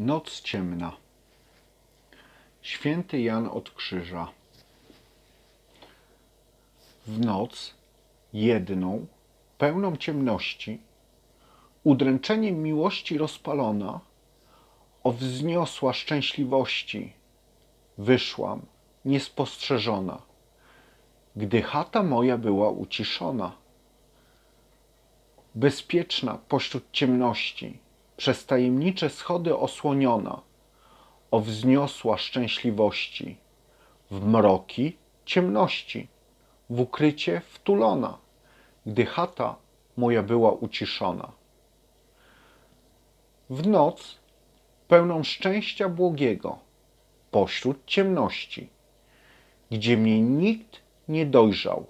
Noc ciemna. Święty Jan od Krzyża. W noc jedną, pełną ciemności, udręczeniem miłości rozpalona, o wzniosła szczęśliwości, wyszłam niespostrzeżona, gdy chata moja była uciszona. Bezpieczna pośród ciemności, przez tajemnicze schody osłoniona, o wzniosła szczęśliwości, w mroki ciemności, w ukrycie wtulona, gdy chata moja była uciszona. W noc pełną szczęścia błogiego, pośród ciemności, gdzie mnie nikt nie dojrzał.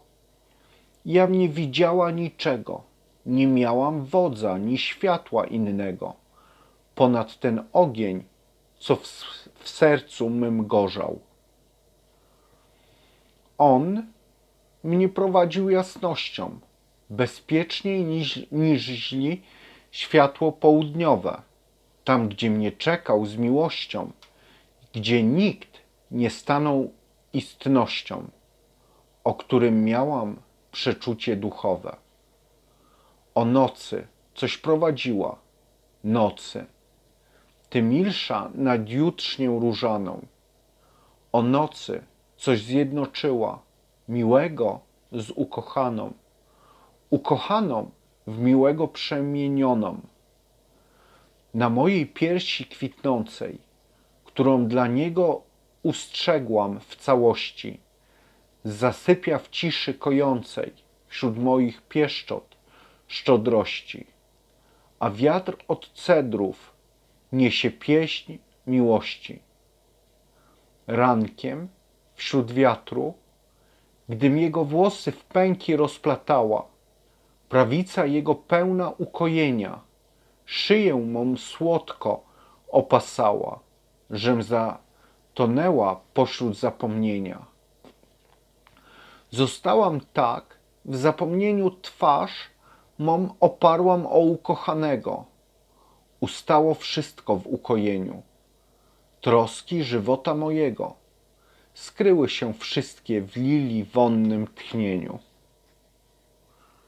Ja nie widziała niczego, nie miałam wodza, ni światła innego, ponad ten ogień, co w, w sercu mym gorzał. On mnie prowadził jasnością, bezpieczniej niż, niżli światło południowe, tam gdzie mnie czekał z miłością, gdzie nikt nie stanął istnością, o którym miałam przeczucie duchowe. O nocy. Coś prowadziła, nocy, ty milsza nad jutrznią różaną. O nocy coś zjednoczyła, miłego z ukochaną, ukochaną w miłego przemienioną. Na mojej piersi kwitnącej, którą dla niego ustrzegłam w całości, zasypia w ciszy kojącej wśród moich pieszczot szczodrości, a wiatr od cedrów niesie pieśń miłości. Rankiem wśród wiatru, gdym jego włosy w pęki rozplatała, prawica jego pełna ukojenia, szyję mą słodko opasała, żem zatonęła pośród zapomnienia. Zostałam tak, w zapomnieniu twarz mą oparłam o ukochanego. Ustało wszystko w ukojeniu. Troski żywota mojego skryły się wszystkie w lili wonnym tchnieniu.